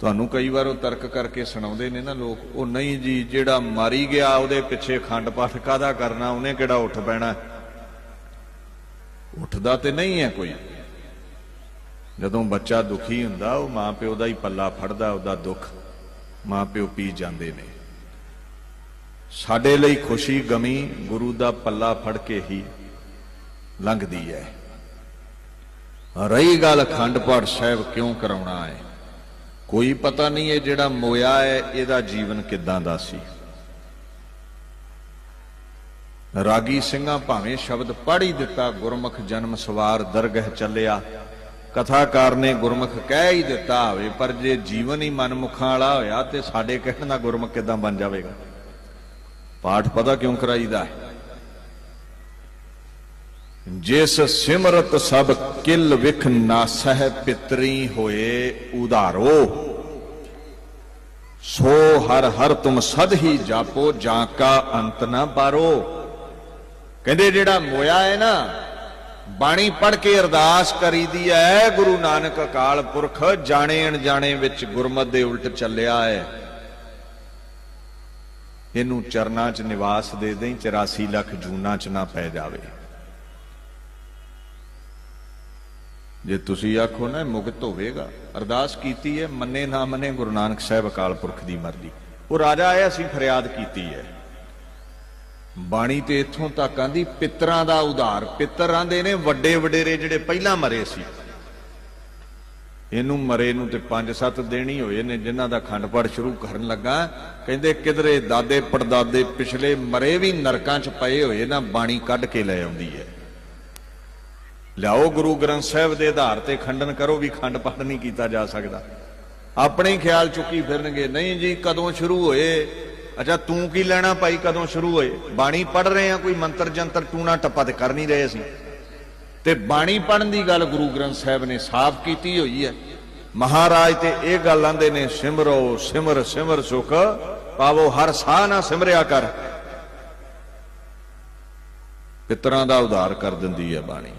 ਤੁਹਾਨੂੰ ਕਈ ਵਾਰ ਉਹ ਤਰਕ ਕਰਕੇ ਸੁਣਾਉਂਦੇ ਨੇ ਨਾ ਲੋਕ, ਉਹ ਨਹੀਂ ਜੀ, ਜਿਹੜਾ ਮਾਰੀ ਗਿਆ, ਉਹਦੇ ਪਿੱਛੇ ਖੰਡ ਪਾਠ ਕਾਦਾ ਕਰਨਾ, ਉਹਨੇ ਕਿਹੜਾ ਉੱਠ ਪੈਣਾ ਉੱਠਦਾ ਤੇ ਨਹੀਂ ਹੈ ਕੋਈ। ਜਦੋਂ ਬੱਚਾ ਦੁਖੀ ਹੁੰਦਾ, ਉਹ ਮਾਂ ਪਿਓ ਦਾ ਹੀ ਪੱਲਾ ਫੜਦਾ, ਉਹਦਾ ਦੁੱਖ ਮਾਂ ਪਿਓ ਪੀ ਜਾਂਦੇ ਨੇ। ਸਾਡੇ ਲਈ ਖੁਸ਼ੀ ਗਮੀ ਗੁਰੂ ਦਾ ਪੱਲਾ ਫੜ ਕੇ ਹੀ ਲੰਘਦੀ ਹੈ। ਰਹੀ ਗੱਲ ਖੰਡ ਪਾਠ ਸਾਹਿਬ ਕਿਉਂ ਕਰਾਉਣਾ ਹੈ? ਕੋਈ ਪਤਾ ਨਹੀਂ ਇਹ ਜਿਹੜਾ ਮੋਇਆ ਹੈ, ਇਹਦਾ ਜੀਵਨ ਕਿੱਦਾਂ ਦਾ ਸੀ। ਰਾਗੀ ਸਿੰਘਾਂ ਭਾਵੇਂ ਸ਼ਬਦ ਪੜ੍ਹ ਹੀ ਦਿੱਤਾ, ਗੁਰਮੁਖ ਜਨਮ ਸਵਾਰ ਦਰਗਹ ਚੱਲਿਆ। ਕਥਾਕਾਰ ਨੇ ਗੁਰਮੁਖ ਕਹਿ ਹੀ ਦਿੱਤਾ ਹੋਵੇ, ਪਰ ਜੇ ਜੀਵਨ ਹੀ ਮਨਮੁਖਾਂ ਵਾਲਾ ਹੋਇਆ ਤੇ ਸਾਡੇ ਕਹਿਣ ਦਾ ਗੁਰਮੁਖ ਕਿਦਾਂ ਬਣ ਜਾਵੇਗਾ? ਪਾਠ ਪਤਾ ਕਿਉਂ ਕਰਾਈਦਾ ਹੈ? ਜਿਸ ਸਿਮਰਤ ਸਭ ਕਿਲ ਵਿਖ ਨਾਸਹਿ ਪਿਤਰੀ ਹੋਏ ਉਧਾਰੋ, ਸੋ ਹਰ ਹਰ ਤੁਮ ਸਦ ਹੀ ਜਾਪੋ, ਜਾਂ ਕਾ ਅੰਤ ਨਾ ਪਾਰੋ ਕਹਿੰਦੇ ਜਿਹੜਾ ਮੋਇਆ ਹੈ ਨਾ, ਬਾਣੀ ਪੜ ਕੇ ਅਰਦਾਸ ਕਰੀਦੀ ਹੈ ਗੁਰੂ ਨਾਨਕ ਅਕਾਲ ਪੁਰਖ, ਜਾਣੇ ਅਣਜਾਣੇ ਵਿੱਚ ਗੁਰਮਤ ਦੇ ਉਲਟ ਚੱਲਿਆ ਹੈ ਇਹਨੂੰ ਚਰਨਾਂ 'ਚ ਨਿਵਾਸ ਦੇ ਦੇਂ 84 ਲੱਖ ਜੂਨਾਂ 'ਚ ਨਾ ਪੈ ਜਾਵੇ। ਜੇ ਤੁਸੀਂ ਆਖੋ ਨਾ ਮੁਕਤ ਹੋਵੇਗਾ। ਅਰਦਾਸ ਕੀਤੀ ਹੈ, ਮੰਨੇ ਨਾ ਮੰਨੇ ਗੁਰੂ ਨਾਨਕ ਸਾਹਿਬ ਅਕਾਲ ਪੁਰਖ ਦੀ ਮਰਜ਼ੀ। ਉਹ ਰਾਜਾ ਆਇਆ ਅਸੀਂ ਫਰਿਆਦ ਕੀਤੀ ਹੈ। ਬਾਣੀ ਤੇ ਇੱਥੋਂ ਤੱਕ ਆਂਦੀ, ਪਿੱਤਰਾਂ ਦਾ ਉਧਾਰ। ਪਿੱਤਰ ਆਂਦੇ ਨੇ, ਵੱਡੇ ਵਡੇਰੇ ਜਿਹੜੇ ਪਹਿਲਾਂ ਮਰੇ ਸੀ। ਇਹਨੂੰ ਮਰੇ ਨੂੰ ਤੇ 5-7 ਦੇਣੀ ਹੋਏ ਨੇ, ਜਿਨ੍ਹਾਂ ਦਾ ਖੰਡ ਪਾਠ ਸ਼ੁਰੂ ਕਰਨ ਲੱਗਾ। ਕਹਿੰਦੇ, ਕਿਧਰੇ ਦਾਦੇ ਪੜਦਾਦੇ ਪਿਛਲੇ ਮਰੇ ਵੀ ਨਰਕਾਂ 'ਚ ਪਏ ਹੋਏ ਨਾ ਬਾਣੀ ਕੱਢ ਕੇ ਲੈ ਆਉਂਦੀ ਹੈ। ਲਿਆਓ ਗੁਰੂ ਗ੍ਰੰਥ ਸਾਹਿਬ ਦੇ ਆਧਾਰ ਤੇ ਖੰਡਨ ਕਰੋ ਵੀ ਖੰਡ ਪਾਠ ਨਹੀਂ ਕੀਤਾ ਜਾ ਸਕਦਾ। ਆਪਣੇ ਹੀ ਖਿਆਲ ਚੁੱਕੀ ਫਿਰਨਗੇ, ਨਹੀਂ ਜੀ, ਕਦੋਂ ਸ਼ੁਰੂ ਹੋਏ? ਅੱਛਾ, ਤੂੰ ਕੀ ਲੈਣਾ ਭਾਈ, ਕਦੋਂ ਸ਼ੁਰੂ ਹੋਏ? ਬਾਣੀ ਪੜ ਰਹੇ ਆ ਕੋਈ ਮੰਤਰ ਜੰਤਰ ਟੂਣਾ ਟੱਪਾ ਤੇ ਕਰ ਨਹੀਂ ਰਹੇ ਅਸੀਂ। ਤੇ ਬਾਣੀ ਪੜਨ ਦੀ ਗੱਲ ਗੁਰੂ ਗ੍ਰੰਥ ਸਾਹਿਬ ਨੇ ਸਾਫ਼ ਕੀਤੀ ਹੋਈ ਹੈ। ਮਹਾਰਾਜ ਤੇ ਇਹ ਗੱਲ ਆਂਦੇ ਨੇ, ਸਿਮਰੋ, ਸਿਮਰ ਸਿਮਰ ਸੁਖ, ਪਾਵੋ ਹਰ ਸਾਹ ਨਾ ਸਿਮਰਿਆ ਕਰ। ਪਿਤਰਾਂ ਦਾ ਉਧਾਰ ਕਰ ਦਿੰਦੀ ਹੈ ਬਾਣੀ।